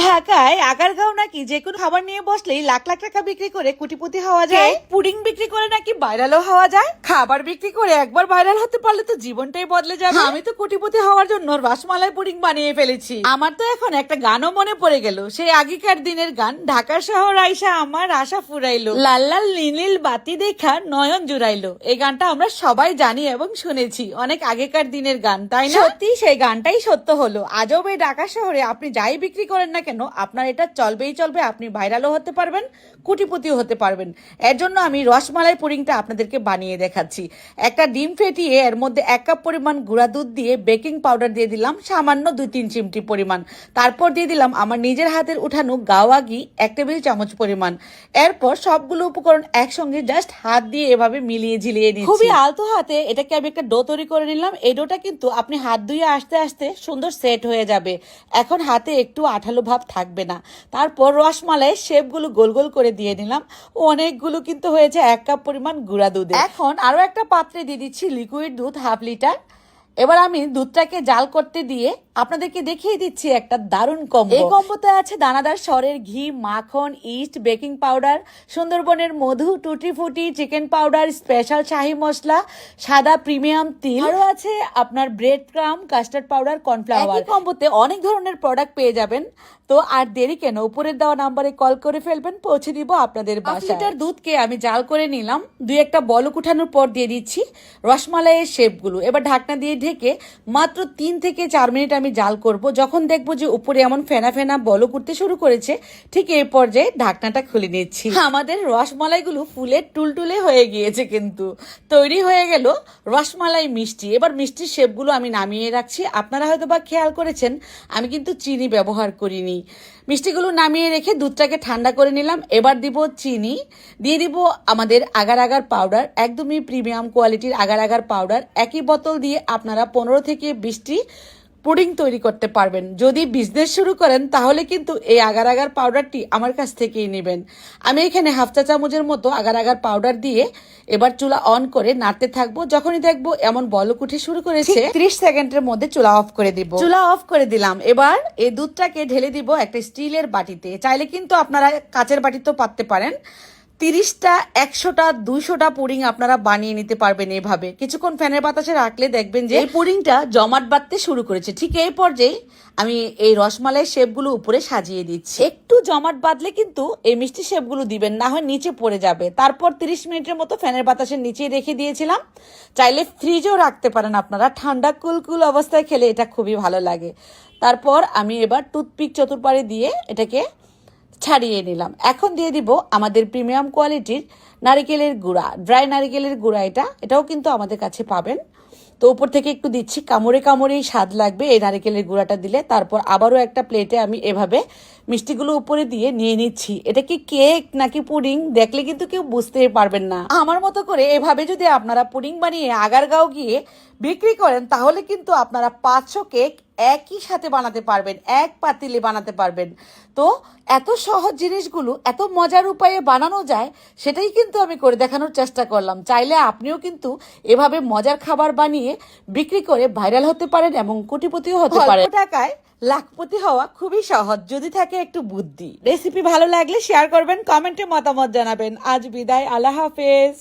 ঢাকায় আগারগাঁও নাকি যে কোনো খাবার নিয়ে বসলেই লাখ লাখ টাকা বিক্রি করে কোটিপতি হওয়া যায়? পুডিং বিক্রি করে নাকি ভাইরালও হওয়া যায়? খাবার বিক্রি করে একবার ভাইরাল হতে পারলে তো জীবনটাই বদলে যাবে। আমি তো কোটিপতি হওয়ার জন্য রসমালাই পুডিং বানিয়ে ফেলেছি। আমার তো এখন একটা গানও মনে পড়ে গেল। সেই আগেকার দিনের গান ঢাকা শহর আইসা আমার আশা ফুরাইলো। লাল লাল নীল বাতি দেখা নয়ন জুড়াইলো। এই গানটা আমরা সবাই জানি এবং শুনেছি। অনেক আগেকার দিনের গান তাই না? সত্যি সেই গানটাই সত্য হলো। আজব এই ঢাকা শহরে আপনি যাই বিক্রি করেন না কেন? আপনার এটা চলবেই চলবে, আপনি ভাইরালও হতে পারবেন, কোটিপতিও হতে পারবেন। এর জন্য আমি রসমালাই পুডিংটা আপনাদেরকে বানিয়ে দেখাচ্ছি। একটা ডিম ফেটিয়ে এর মধ্যে এক কাপ পরিমাণ গুঁড়া দুধ দিয়ে বেকিং পাউডার দিয়ে দিলাম, সামান্য দুই তিন চিমটি পরিমাণ। তারপর দিয়ে দিলাম আমার নিজের হাতের উঠানো গাওয়া ঘি, এক টেবিল চামচ পরিমাণ। এরপর সবগুলো উপকরণ একসঙ্গে জাস্ট হাত দিয়ে এভাবে মিলিয়ে ঝিলিয়ে নিচ্ছি। খুবই আলতো হাতে এটাকে আমি একটা ডো তৈরি করে নিলাম। এই ডোটা কিন্তু আপনি হাত ধুয়ে আস্তে আস্তে সুন্দর সেট হয়ে যাবে। এখন হাতে একটু আঠালো ভাব থাকবে না। তারপর রসমালাই শেপগুলো গোল গোল করে দিয়ে নিলাম। ও অনেকগুলো কিন্তু হয়েছে, এক কাপ পরিমাণ গুঁড়া দুধ এখন আরও একটা পাত্রে দিয়ে দিচ্ছি লিকুইড দুধ হাফ লিটার এবার আমি দুধটাকে জাল করতে দিয়ে আপনাদেরকে দেখিয়ে দিচ্ছি একটা দারুণ কম্বো। এই কম্বোতে আছে দানাদার সরের ঘি মাখন ইস্ট বেকিং পাউডার সুন্দরবনের মধু tutti frutti chicken powder special শাহি মশলা সাদা প্রিমিয়াম তিল। আরও আছে আপনার bread crumb custard powder cornflour. এই কম্বোতে অনেক ধরনের প্রোডাক্ট পেয়ে যাবেন। তো আর দেরি কেন উপরের দেওয়া নাম্বারে কল করে ফেলবেন পৌঁছে দিব আপনাদের বাসায়। লিটার দুধকে আমি জাল করে নিলাম দুই একটা বলক উঠানোর পর দিয়ে দিচ্ছি রসমালাইয়ের শেপগুলো এবার ঢাকনা দিয়ে ঢেকে মাত্র তিন থেকে চার মিনিট আমি জাল করব। যখন দেখব যে উপরে এমন ফেনা ফেনা বলক করতে শুরু করেছে, ঠিক এই পর্যায়ে ঢাকনাটা খুলে নিচ্ছি। আমাদের রসমালাইগুলো ফুলের টুলটুলে হয়ে গিয়েছে কিন্তু। তৈরি হয়ে গেল রসমালাই মিষ্টি। এবার মিষ্টির শেপগুলো আমি নামিয়ে রাখছি। আপনারা হয়তো বা খেয়াল করেছেন, আমি কিন্তু চিনি ব্যবহার করিনি। মিষ্টিগুলো নামিয়ে রেখে দুধটাকে ঠান্ডা করে নিলাম। এবার দিব চিনি। দিয়ে দিব আমাদের আগার আগার পাউডার। একদমই প্রিমিয়াম কোয়ালিটির আগার আগার পাউডার। একই বোতল দিয়ে আপনারা পনেরো থেকে বিশটি পুডিং তৈরি করতে পারবেন। যদি বিজনেস শুরু করেন তাহলে কিন্তু এই আগার আগার পাউডারটি আমার কাছ থেকেই নেবেন। আমি এখানে হাফ চা চামচের মতো আগার আগার পাউডার দিয়ে এবার চুলা অন করে নাড়তে থাকব। যখনই দেখব এমন বলক উঠে শুরু করেছে ত্রিশ সেকেন্ডের মধ্যে চুলা অফ করে দিব। চুলা অফ করে দিলাম। এবার এই দুধটাকে ঢেলে দিব একটা স্টিলের বাটিতে। চাইলে কিন্তু আপনারা কাচের বাটিতেও পাততে পারেন। তিরিশটা, একশোটা, দুইশোটা পুডিং আপনারা বানিয়ে নিতে পারবেন এভাবে। কিছুক্ষণ ফ্যানের বাতাসে রাখলে দেখবেন যে এই পুডিংটা জমাট বাঁধতে শুরু করেছে। ঠিক এই পর্যায়ে আমি এই রসমালাই শেপগুলো উপরে সাজিয়ে দিচ্ছি। একটু জমাট বাঁধলে কিন্তু এই মিষ্টি শেপগুলো দিবেন, না হয় নিচে পড়ে যাবে। তারপর তিরিশ মিনিটের মতো ফ্যানের বাতাসের নিচে রেখে দিয়েছিলাম। চাইলে ফ্রিজেও রাখতে পারেন আপনারা। ঠান্ডা কুলকুল অবস্থায় খেলে এটা খুবই ভালো লাগে। তারপর আমি এবার টুথপিক চতুর্পাড়ে দিয়ে এটাকে ছাড়িয়ে নিলাম। এখন দিয়ে দিব আমাদের প্রিমিয়াম কোয়ালিটির নারিকেলের গুঁড়া। ড্রাই নারিকেলের গুঁড়া এটা। এটাও কিন্তু আমাদের কাছে পাবেন। তো উপর থেকে একটু দিচ্ছি। কামড়ে কামড়েই স্বাদ লাগবে এই নারিকেলের গুঁড়াটা দিলে। তারপর আবারও একটা প্লেটে আমি এভাবে মিষ্টিগুলো উপরে দিয়ে নিয়ে নিচ্ছি। এটা কি কেক নাকি পুডিং দেখলে কিন্তু কেউ বুঝতেই পারবেন না। আমার মতো করে এভাবে যদি আপনারা পুডিং বানিয়ে আগারগাঁও গিয়ে বিক্রি করেন, তাহলে কিন্তু আপনারা পাঁচশো কেক একই সাথে বানাতে পারবেন এক পাতিলে বানাতে পারবেন। তো এত সহজ জিনিসগুলো এত মজার উপায়ে বানানো যায় সেটাই কিন্তু আমি করে দেখানোর চেষ্টা করলাম। চাইলে আপনিও কিন্তু এভাবে মজার খাবার বানিয়ে বিক্রি করে ভাইরাল হতে পারেন এবং কোটিপতিও হতে পারেন। টাকায় লাখপতি হওয়া খুবই সহজ যদি থাকে একটু বুদ্ধি। রেসিপি ভালো লাগলে শেয়ার করবেন কমেন্টে মতামত জানাবেন। আজ বিদায় আল্লাহ হাফেজ।